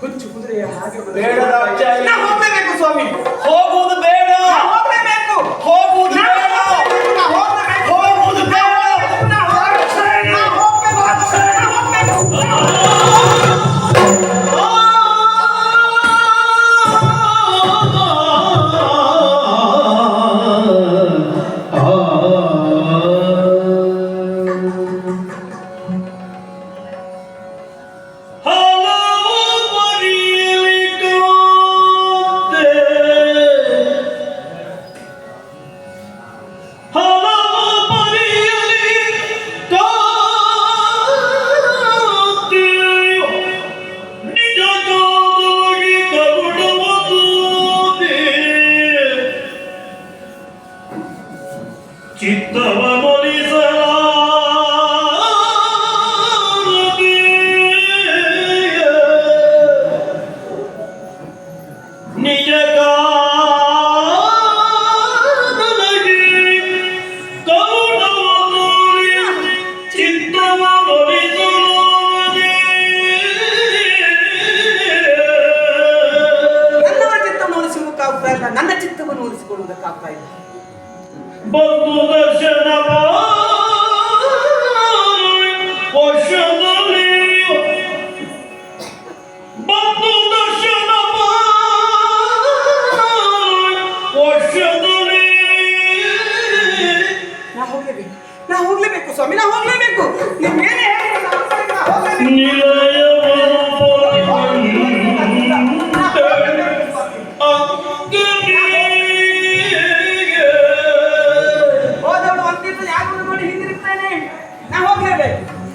ಹುಚ್ಚು ಕುದುರೆಯ ಹಾಗೆ ಬೇಡದ ಅಜ್ಜ ಸ್ವಾಮಿ.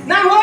Now what?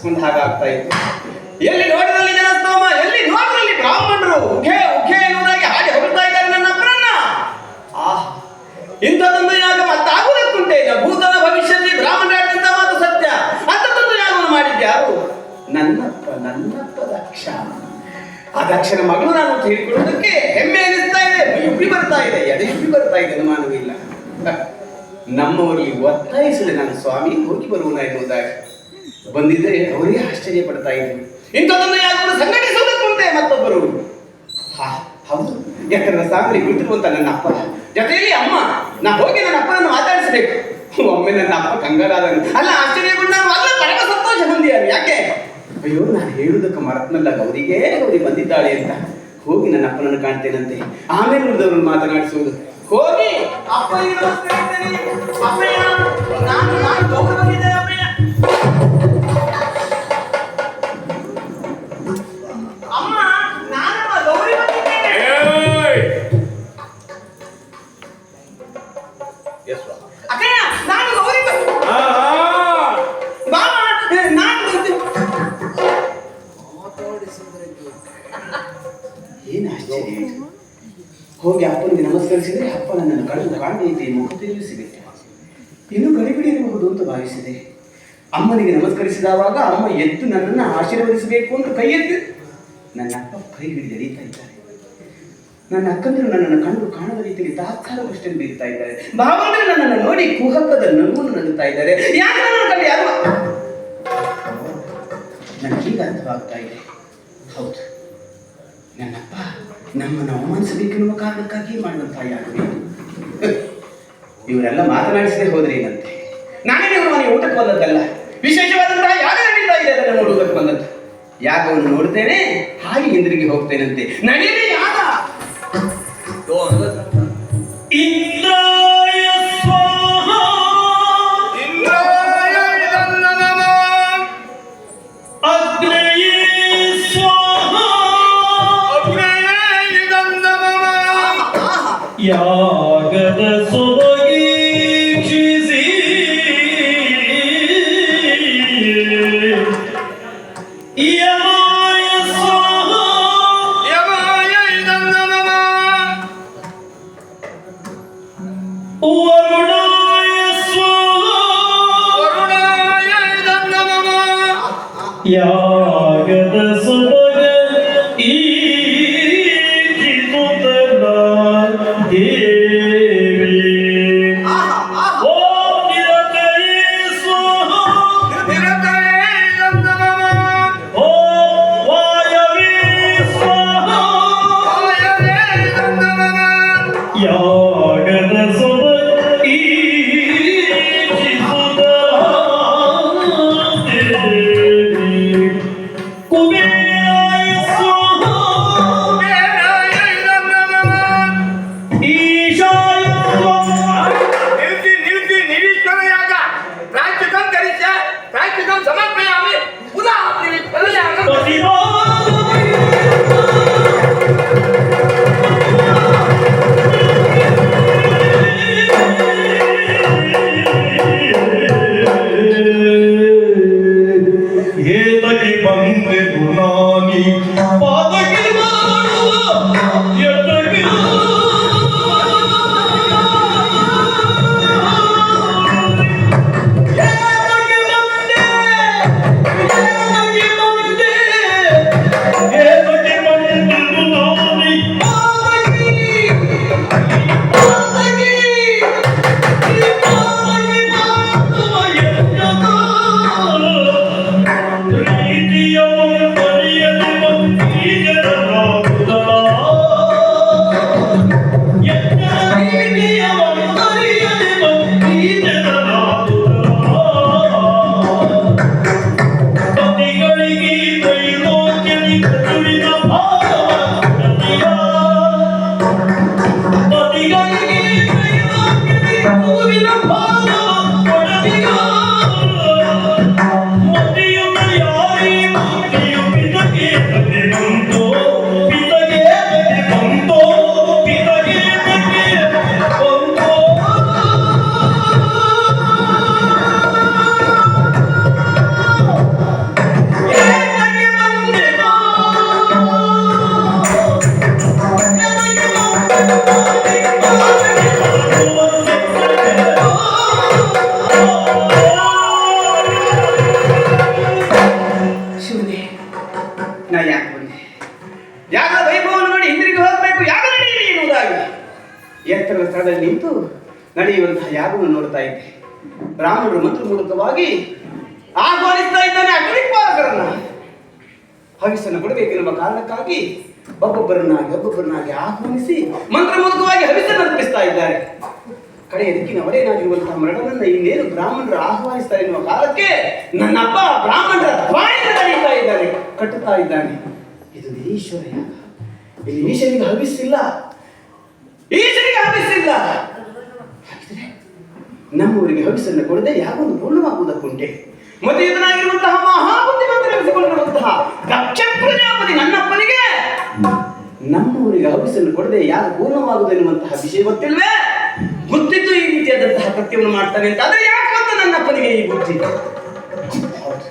ತಪ್ಪಿಸಿಕೊಂಡ ಹಾಗಾಗ್ತಾ ಇತ್ತು. ಎಲ್ಲಿ ನೋಡಿದಲ್ಲಿ ಜನಸ್ತೋಮ, ಎಲ್ಲಿ ನೋಡಿದಲ್ಲಿ ಬ್ರಾಹ್ಮಣರು ಉಘೆ ಉಘೆ ಎನ್ನುವುದಾಗಿ ಹಾಗೆ ಹೊರತಾ ಇದ್ದಾರೆ ನನ್ನ ಅಪ್ಪರನ್ನ ಆಹ್ ಇಂಥದ್ದೊಂದು ಯಾಗ ಮತ್ತಾಗುವುದಕ್ಕುಂಟೇನ ಭೂತನ ಭವಿಷ್ಯದಲ್ಲಿ ಬ್ರಾಹ್ಮಣರಾಡಿದಂತ ಮಾತು ಸತ್ಯ. ಅಂಥದ್ದೊಂದು ಯಾಗವನ್ನು ಮಾಡಿದ್ಯಾರು ನನ್ನಪ್ಪ ನನ್ನಪ್ಪ ದಕ್ಷ ಆ ದಕ್ಷನ ಮಗಳು ನಾನು ತಿಳ್ಕೊಳ್ಳೋದಕ್ಕೆ ಹೆಮ್ಮೆ ಅನಿಸ್ತಾ ಇದೆ ಯುಪಿ ಬರ್ತಾ ಇದೆ ಎದೆ ಬರ್ತಾ ಇದೆ ಅನುಮಾನವಿಲ್ಲ ನಮ್ಮವರಲ್ಲಿ ಒತ್ತಾಯಿಸಿದೆ ನಾನು ಸ್ವಾಮಿ, ಹೋಗಿ ಬರುವನ ಎನ್ನುವುದಾಗಿ. ಬಂದಿದ್ದರೆ ಅವರೇ ಆಶ್ಚರ್ಯ ಪಡ್ತಾ ಇದ್ರು. ಇಂಥದ್ದೊಂದು ಯಾರು ಸಂಘಟಿಸೋದಕ್ಕುಂಟೆ ಮತ್ತೊಬ್ಬರು. ಹಾ, ಹೌದು. ಯಾಕಂದ್ರೆ ಸಾಂಗ್ರಿ ಕುಳಿತಿರುವಂತ ನನ್ನ ಅಪ್ಪ. ಜೊತೆಯಲ್ಲಿ ಅಮ್ಮ, ನಾ ಹೋಗಿ ನನ್ನ ಅಪ್ಪನನ್ನು ಮಾತಾಡಿಸಬೇಕು ಒಮ್ಮೆ ನನ್ನ ಅಪ್ಪ ಕಂಗಾಲಾದನು. ಅಲ್ಲ, ಆಶ್ಚರ್ಯಗೊಂಡು ನಾನು ಅಲ್ಲ, ಪರಮ ಸಂತೋಷ ಯಾಕೆ? ಅಯ್ಯೋ, ನಾನು ಹೇಳುವುದಕ್ಕೆ ಮರತ್ನಲ್ಲ ಗೌರಿಗೆ. ಗೌರಿ ಬಂದಿದ್ದಾಳೆ ಅಂತ. ಹೋಗಿ ನನ್ನ ಅಪ್ಪನನ್ನು ಕಾಣ್ತೇನಂತೆ. ಆಮೇಲೆ ಉಳಿದವ್ರನ್ನ ಮಾತನಾಡಿಸುವುದು. ಹೋಗಿ. ಅಪ್ಪ ನಾನು ನಾನು ಗೌರಿ ಅಮ್ಮನಿಗೆ ನಮಸ್ಕರಿಸಿದವಾಗ ಅಮ್ಮ ಎದ್ದು ನನ್ನನ್ನು ಆಶೀರ್ವದಿಸಬೇಕು ಅಂತ ಕೈ ಎದ್ದು ನನ್ನ ಅಪ್ಪ ಕೈ ಹಿಡಿದು ಎಳೀತಾ ಇದ್ದಾರೆ. ನನ್ನ ಅಕ್ಕಂದಿರು ನನ್ನನ್ನು ಕಂಡು ಕಾಣದ ರೀತಿಯಲ್ಲಿ ತಾತ್ಕಾಲವಷ್ಟನ್ನು ಬೀರ್ತಾ ಇದ್ದಾರೆ. ಭಾವಂದ್ರೆ ನನ್ನನ್ನು ನೋಡಿ ಕುಹಕದ ನಗುವನ್ನು ನಗುತ್ತಾ ಇದ್ದಾರೆ. ಯಾಕೆ ನನ್ನ ನನಗೆ ನನಗೀಗ ಅರ್ಥವಾಗ್ತಾ ಇದೆ. ಹೌದು. ನನ್ನಪ್ಪ ನಮ್ಮನ್ನು ಅವಮಾನಿಸಬೇಕೆನ್ನುವ ಕಾರಣಕ್ಕಾಗಿ ಮಾಡುವಂತಹ ಯಾರು? ಇವರೆಲ್ಲ ಮಾತನಾಡಿಸದೆ ಹೋದ್ರೆ ಏನಂತೆ? ನಾನೇ ಇವರು ಮನೆ ಊಟಕ್ಕೆ ಬಂದದ್ದಲ್ಲ. ವಿಶೇಷವಾದಂತಹ ಯಾಗ ನಡೀತಾ ಇದೆ ಅದನ್ನು ನೋಡುವುದಕ್ಕೆ ಬಂದದ್ದು. ಯಾಗವನ್ನು ನೋಡ್ತೇನೆ ಹಾಗೆ ಹಿಂದಿರುಗಿ ಹೋಗ್ತೇನಂತೆ. ನಡೀಲಿ ಯಾಗ. 할렐루야. ಹವಿಸನ್ನು ಕೊಡಬೇಕೆನ್ನುವ ಕಾರಣಕ್ಕಾಗಿ ಒಬ್ಬೊಬ್ಬರನ್ನಾಗಿ ಒಬ್ಬೊಬ್ಬರನ್ನಾಗಿ ಆಹ್ವಾನಿಸಿ ಮಂತ್ರ ಮೂಲಕವಾಗಿ ಹವಿಸನ್ನು ಅರ್ಪಿಸ್ತಾ ಇದ್ದಾರೆ. ಕಡೆಯ ದಿಕ್ಕಿನವರೇನಾಗಿರುವಂತಹ ಮರಣನನ್ನ ಇನ್ನೇನು ಬ್ರಾಹ್ಮಣರು ಆಹ್ವಾನಿಸ್ತಾರೆ ಎನ್ನುವ ಕಾಲಕ್ಕೆ ನನ್ನಪ್ಪ ಬ್ರಾಹ್ಮಣರ ನಡೆಯುತ್ತಾ ಇದ್ದಾನೆ, ಕಟ್ಟುತ್ತಾ ಇದ್ದಾನೆ. ಇದು ಈಶ್ವರ ಇಲ್ಲಿ ಈಶನಿಗೆ ಹವಿಸಿಲ್ಲ. ಈಶನಿಗೆ ಹವಿಸಿಲ್ಲ. ನಮ್ಮೂರಿಗೆ ಹವಿಸನ್ನು ಕೊಡದೆ ಯಾವೊಂದು ಪೂರ್ಣವಾಗುವುದಕ್ಕುಂಟೆ ಮದುವೆತನಾಗಿರುವಂತಹ ಮಹಾಬುದ್ಧಿವಂತರೆನಿಸಿಕೊಂಡಿರುವಂತಹ ನಮ್ಮವರಿಗೆ ಹವಿಸನ್ನು ಕೊಡದೆ ಯಾರು ಪೂರ್ಣವಾಗುವುದೆನ್ನುವಂತಹ ವಿಷಯ ಗೊತ್ತಿಲ್ವೇ? ಗೊತ್ತಿದ್ದು ಈ ರೀತಿಯಾದಂತಹ ಕೃತ್ಯವನ್ನು ಮಾಡ್ತಾನೆ ಅಂತ. ಆದ್ರೆ ಯಾಕೆ ಅಂತ ನನ್ನಪ್ಪನಿಗೆ ಈ ಬುದ್ಧಿ? ಹೌದು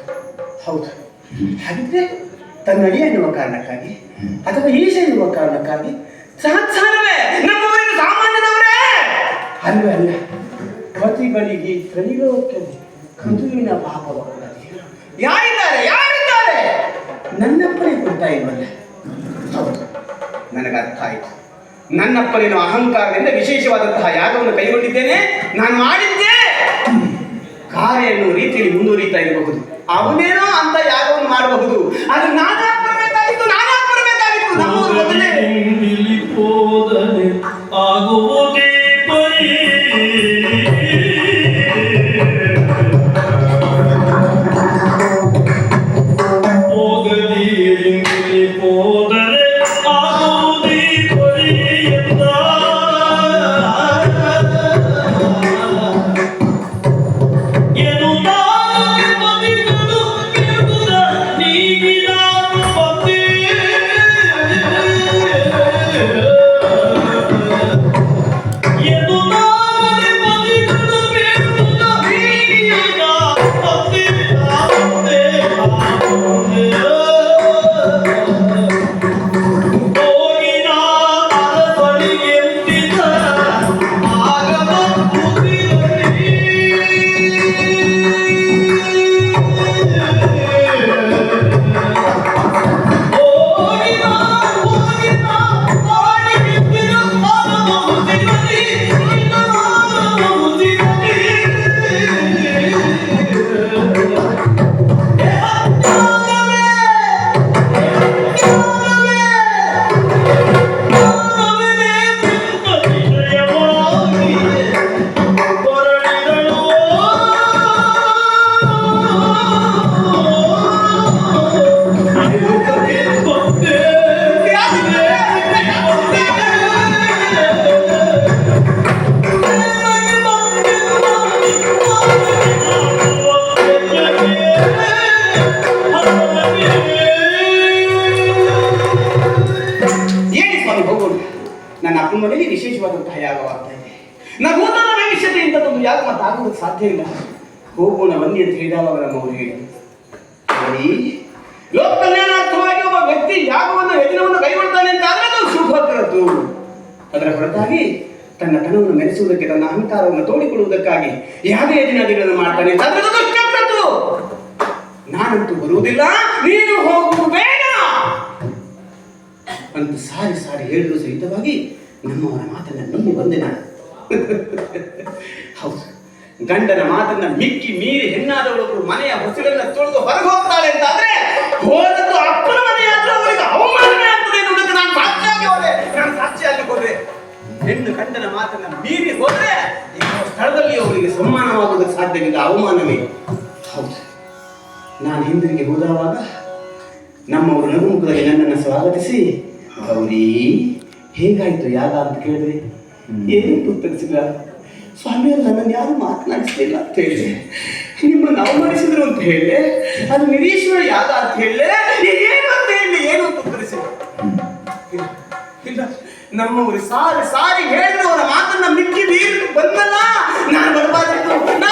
ಹೌದು. ಹಾಗಿದ್ರೆ ತನ್ನ ಅಡಿಯ ಎನ್ನುವ ಕಾರಣಕ್ಕಾಗಿ ಅಥವಾ ಈಶ ಎನ್ನುವ ಕಾರಣಕ್ಕಾಗಿ ಸಹಸ್ರವೇ ನಮ್ಮವರಿಗೆ ಸಾಮಾನ್ಯದವರೇ ಅಲ್ವೇ ಅಲ್ಲ. ಪತಿಗಳಿಗೆ ಕಲಿಯೋಕೆ ಕದುವಿನ ಪಾಪವಾಗುತ್ತದೆ ಯಾರಿದ್ದಾರೆ? ಯಾರಿದ್ದಾರೆ? ನನ್ನಪ್ಪನೇ ಕೊಡ್ತಾ ಇಲ್ವಲ್ಲ ನನಗೆ ಅರ್ಥ ಆಯಿತು ನನ್ನಪ್ಪನಿನ ಅಹಂಕಾರದಿಂದ ವಿಶೇಷವಾದಂತಹ ಯಾಗವನ್ನು ಕೈಗೊಂಡಿದ್ದೇನೆ ನಾನು ಮಾಡಿದ್ದೆ ಕಾರ್ಯ ಎನ್ನುವ ರೀತಿಯಲ್ಲಿ ಮುಂದುವರಿತಾ ಇರಬಹುದು. ಅವನೇನೋ ಅಂತ ಯಾಗವನ್ನು ಮಾಡಬಹುದು. ಅದು ನಾನು ಬರಬೇಕಾಗಿತ್ತು ನಾನಾ ಬರಬೇಕಾಗಿತ್ತು ಮೊದಲೇ. ಆಗುವುದೇ ಮನೆಗೆ ವಿಶೇಷವಾದಂತಹ ಯಾಗವಾಗ್ತಾ ಇದೆ. ನೂತನ ಭವಿಷ್ಯತೆ ಇಂಥದ್ದೊಂದು ಯಾಗ ಮತ್ತೆ ಸಾಧ್ಯ ಇಲ್ಲ? ಹೋಗೋಣ, ಬನ್ನಿ ಅಂತ ಹೇಳಿದಾಗ ನಮ್ಮ ಅವರಿಗೆ ಲೋಕ ಕಲ್ಯಾಣಾರ್ಥವಾಗಿ ಒಬ್ಬ ವ್ಯಕ್ತಿ ಯಾಗವನ್ನು, ಯಜ್ಞವನ್ನು ಕೈಗೊಳ್ತಾನೆ ಅಂತ ಆದ್ರೆ ಅದು ಶುಭಕರದ್ದು ಅದರ ಹೊರತಾಗಿ ತನ್ನ ತನವನ್ನು ಮೆರೆಸುವುದಕ್ಕೆ, ತನ್ನ ಅಹಂಕಾರವನ್ನು ತೋಡಿಕೊಳ್ಳುವುದಕ್ಕಾಗಿ ಯಾವ ಯಜ್ಞಾದಿಗಳನ್ನು ಮಾಡ್ತಾನೆ ಅಂತ ಆದ್ರೆ ಅದು ದುಷ್ಟಕರದ್ದು ನಾನಂತೂ ಬರುವುದಿಲ್ಲ, ನೀನು ಹೋಗು ಬೇಡ. ಅಂತ ಸಾರಿ ಸಾರಿ ಹೇಳಿದ್ರು ಸಹಿತವಾಗಿ ನಮ್ಮವರ ಮಾತನ್ನ ಮೀರಿ ಬಂದೆ ನಾನು. ಹೌದು. ಗಂಡನ ಮಾತನ್ನ ಮಿಕ್ಕಿ ಮೀರಿ ಹೆಣ್ಣಾದವಳೊಬ್ಬರು ಮನೆಯ ಹೊಸಲನ್ನ ತೊಳೆದು ಹೊರಗೆ ಹೋಗ್ತಾಳೆ ಅಂತ ಆದ್ರೆ ಹೋದದ್ದು ಅಪ್ಪನ ಮನೆಯಾದ್ರೆ ಅವರಿಗೆ ಅವಮಾನವೇ ಆಗ್ತದೆ ಎನ್ನುವುದಕ್ಕೆ ನಾನು ಸಾಕ್ಷಿಯಾಗಿ ಹೋದೆ. ನಾನು ಸಾಕ್ಷಿಯಾಗಿ ಹೋದೆ. ಹೆಣ್ಣು ಗಂಡನ ಮಾತನ್ನ ಮೀರಿ ಹೋದ್ರೆ ಸ್ಥಳದಲ್ಲಿ ಅವರಿಗೆ ಸನ್ಮಾನವಾಗುವುದಕ್ಕೆ ಸಾಧ್ಯವಿಲ್ಲ. ಅವಮಾನವೇ. ಹೌದು. ನಾನು ಹಿಂದಿರುಗಿ ಹೋದಾವಾಗ ನಮ್ಮವರು ನಗುಮುಖದಲ್ಲಿ ನನ್ನನ್ನು ಸ್ವಾಗತಿಸಿ, ಗೌರಿ. ಹೇಗಾಯ್ತು ಯಾಗ ಅಂತ ಕೇಳಿದ್ರಿ ಏನು ಉತ್ತರಿಸಿಲ್ಲ ಸ್ವಾಮಿಯವರು ನನ್ನನ್ನು ಯಾರು ಮಾತನಾಡಿಸ್ಲಿಲ್ಲ ಅಂತ ಹೇಳಿ. ನಿಮ್ಮನ್ನು ಅವಮಾನಿಸಿದ್ರು ಅಂತ ಹೇಳಿ ಅದು ನಿರೀಶ್ವರ ಯಾಗ ಅಂತ ಹೇಳಿ ಏನು ಅಂತ ಹೇಳಿ ಏನು ಅಂತ ಉತ್ತರಿಸಿಲ್ಲ. ಇಲ್ಲ ಇಲ್ಲ. ನಮ್ಮವರು ಸಾರಿ ಸಾರಿ ಹೇಳಿದ್ರು ಅವರ ಮಾತನ್ನ ಮಿಕ್ಕಿ ನೀರು ಬಂದಲ್ಲ. ನಾನು ಬರಬಾರ್ದು ನಾ